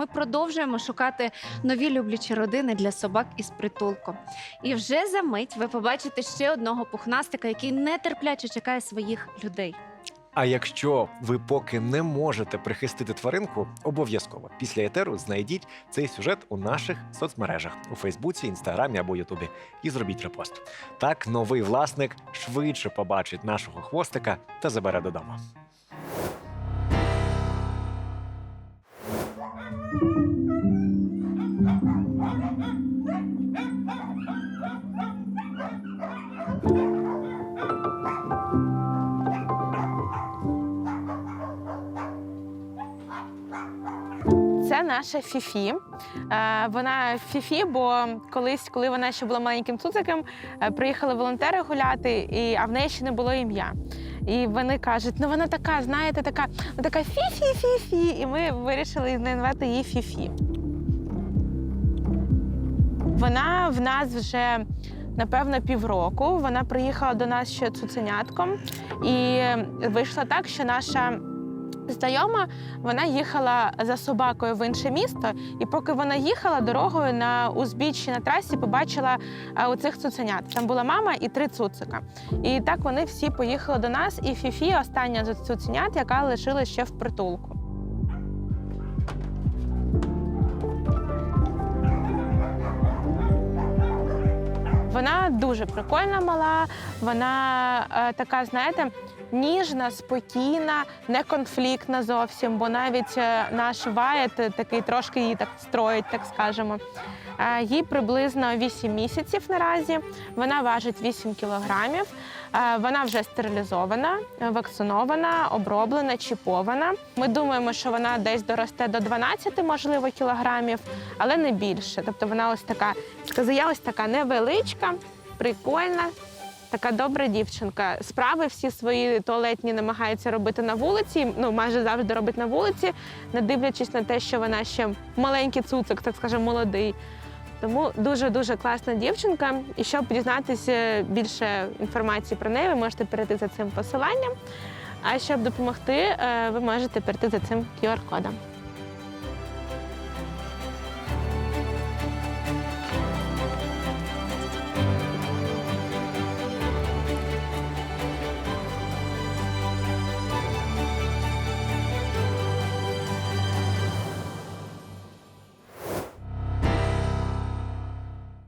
ми продовжуємо шукати нові люблячі родини для собак із притулку. І вже за мить ви побачите ще одного пухнастика, який нетерпляче чекає своїх людей. А якщо ви поки не можете прихистити тваринку, обов'язково після етеру знайдіть цей сюжет у наших соцмережах у Фейсбуці, Інстаграмі або Ютубі і зробіть репост. Так новий власник швидше побачить нашого хвостика та забере додому. Це наша Фіфі. Е, Вона Фіфі, бо колись, коли вона ще була маленьким цуциком, е, приїхали волонтери гуляти, а в неї ще не було ім'я. І вони кажуть, ну вона така, знаєте, така, така фі-фі-фі-фі. І ми вирішили назвати її фі-фі. Вона в нас вже напевно півроку. Вона приїхала до нас ще цуценятком, і вийшло так, що наша знайома вона їхала за собакою в інше місто, і поки вона їхала дорогою на узбіччі на трасі, побачила е, оцих цуценят. Там була мама і три цуцика. І так вони всі поїхали до нас. І Фіфі остання з цуценят, яка лишилась ще в притулку. Вона дуже прикольна мала. Вона е, така, знаєте, ніжна, спокійна, неконфліктна зовсім, бо навіть е, наш ваєт е, такий трошки її так строїть, так скажемо. Е, їй приблизно 8 місяців наразі. Вона важить 8 кілограмів. Вона вже стерилізована, вакцинована, оброблена, чіпована. Ми думаємо, що вона десь доросте до 12, можливо, кілограмів, але не більше. Тобто вона ось така, сказала, ось така невеличка, прикольна. Така добра дівчинка. Справи всі свої туалетні намагається робити на вулиці. Ну майже завжди робить на вулиці, не дивлячись на те, що вона ще маленький цуцик, так скажемо, молодий. Тому дуже дуже класна дівчинка. І щоб дізнатися більше інформації про неї, ви можете перейти за цим посиланням. А щоб допомогти, е, ви можете перейти за цим QR-кодом.